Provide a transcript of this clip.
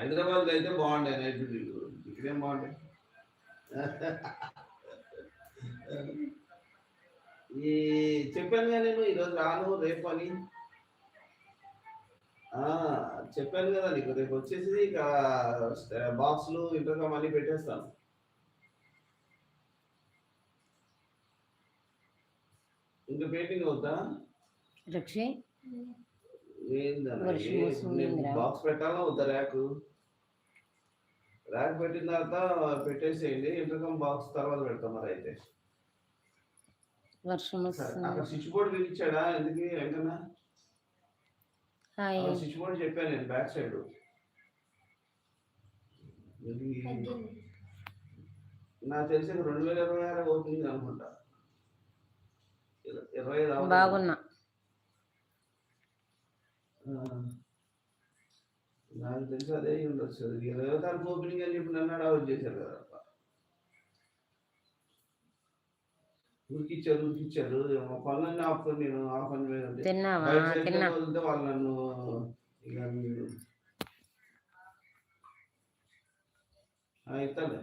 హైదరాబాద్లో అయితే బాగుండే నైట్ ఇక్కడేం బాగుండే? ఈ చెప్పాను కదా నేను ఈరోజు రాను రేపు అని. ఆ, చెప్పాను కదా నీకు రేపు వచ్చేసి ఇక బాక్స్లు ఇంటర్కామ్ అన్ని పెట్టేస్తాను. ఇంకా పెయింటింగ్ అవుతా? రక్షి బాక్స్ పెట్టాలా వద్దా ర్యాక్ ర్యాక్ పెట్టిన తర్వాత పెట్టేసేయండి. ఇంటర్కామ్ బాక్స్ తర్వాత పెడతాం మరి అయితే. వర్షం అక్కడ స్విచ్ బోర్డు పిలిచాడా? ఎందుకు? వెంకన్నా? స్విచ్ బోర్డు చెప్పాను నేను బ్యాక్ సైడ్ నాకు తెలిసి రెండు వేల ఇరవై ఆరు ఓపెనింగ్ అనుకుంటా. ఇర- ఇరవై. బాగున్నా. నాకు తెలిసి అదే ఉండొచ్చు. ఇరవై తారీఖు ఓపెనింగ్ అని చెప్పి నన్ను అవుట్ చేశారు కదా ఉరికిచ్చారు ఉరికిచ్చారు. మా పనులన్నీ ఆపుకొని నేను ఆ పని మీద ఉంటే తిన్నావా? బయట సైడ్ తిన్నా. వదిలితే వాళ్ళు నన్ను ఇక మీరు ఆ, ఇస్తాలే.